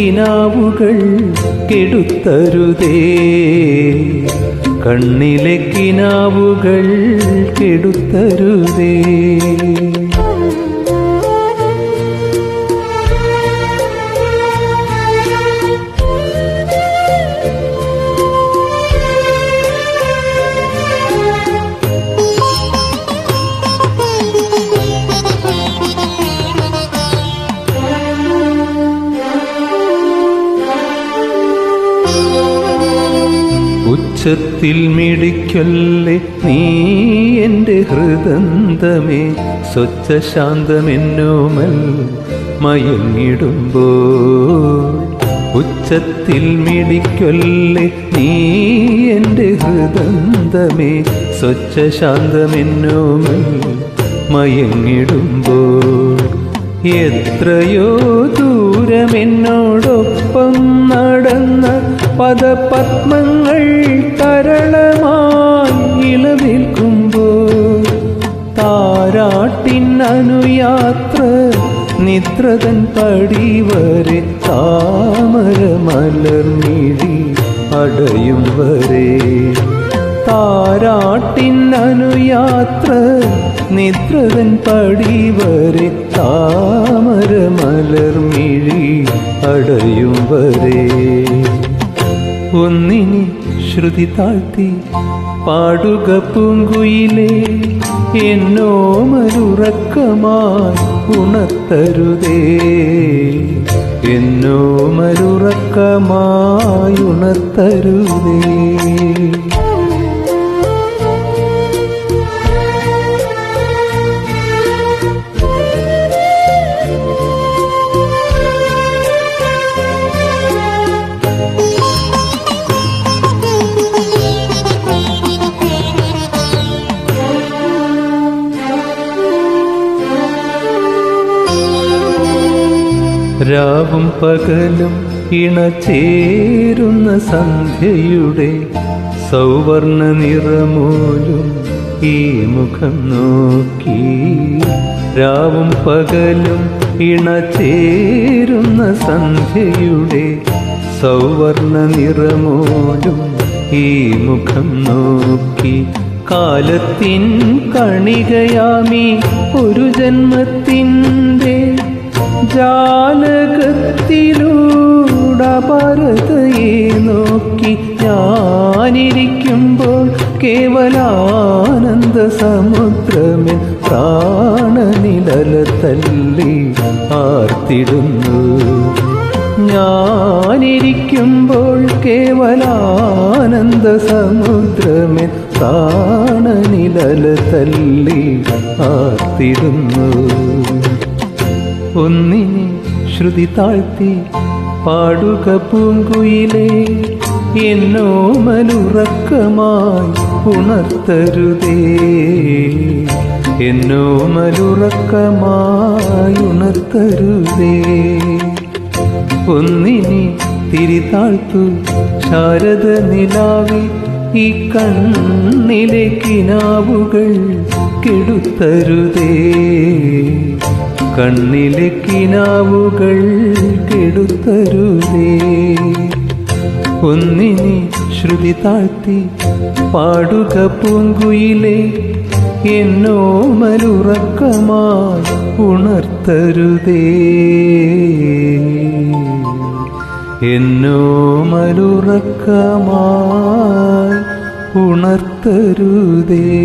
കിനാവുകൾ കെടുത്തരുതേ. കണ്ണിലെ കിനാവുകൾ കെടുത്തരുതേ. ഉച്ചത്തിൽ മിടിക്കല്ലേ നീ എന്റെ ഹൃദന്തമേ. സ്വച്ഛ ശാന്തമെന്നോമൽ മയങ്ങിടുമ്പോൾ ഉച്ചത്തിൽ മിടിക്കല്ലേ നീ എന്റെ ഹൃദന്തമേ. സ്വച്ഛ ശാന്തമെന്നോമൽ മയങ്ങിടുമ്പോൾ എത്രയോ ദൂരമെന്നോടൊപ്പം പദപത്മങ്ങൾ തരളമായി താരാട്ടിൻ അനുയാത്ര നിദ്രതൻ പടിവരെ താമര മലർമിഴി അടയും വരെ. താരാട്ടിൻ അനുയാത്ര നിദ്രതൻ പടിവരെ താമര മലർമിഴി അടയും വരെ. ഒന്നിനി ശ്രുതി താഴ്ത്തി പാടുക പൂങ്കുയിലേ എന്നോ മരുറക്കമായി ഉണർത്തരുതേ. എന്നോ മരുറക്കമായി ഉണർത്തരുതേ. രാവും പകലും ഇണചേരുന്ന സന്ധ്യയുടെ സൗവർണ നിറമോലും ഈ മുഖം നോക്കി. രാവും പകലും ഇണചേരുന്ന സന്ധ്യയുടെ സൗവർണ നിറമോലും ഈ മുഖം നോക്കി. കാലത്തിൻ കണികയാമി ഒരു ജന്മത്തിന്റെ ജാലകത്തിലൂടപരതയെ നോക്കി ഞാനിരിക്കുമ്പോൾ കേവലാനന്ദ സമുദ്രമേ പ്രാണനിലല തല്ലി ആർത്തിടുന്നു. ഞാനിരിക്കുമ്പോൾ കേവലാനന്ദ സമുദ്രമേ പ്രാണനിലല ആർത്തിടുന്നു. ഒന്നിനി ശ്രുതി താഴ്ത്തി പാടുക പൂങ്കുയിലേ എന്നോ മലുറക്കമായി ഉണർത്തരുതേ. എന്നോ മലുറക്കമായി ഉണർത്തരുതേ. ഒന്നിനെ തിരിതാഴ്ത്തു ശാരദ നിലാവി ഈ കണ്ണിലെ കിനാവുകൾ കെടുത്തരുതേ. കണ്ണിലെ കിനാവുകൾ കെടുത്തരുതേ. ഒന്നിനെ ശ്രുതി താഴ്ത്തി പാടുക പൂങ്കുയിലെ എന്നോ മലുറക്കമായി ഉണർത്തരുതേ. എന്നോ മലുറക്കമായി ഉണർത്തരുതേ.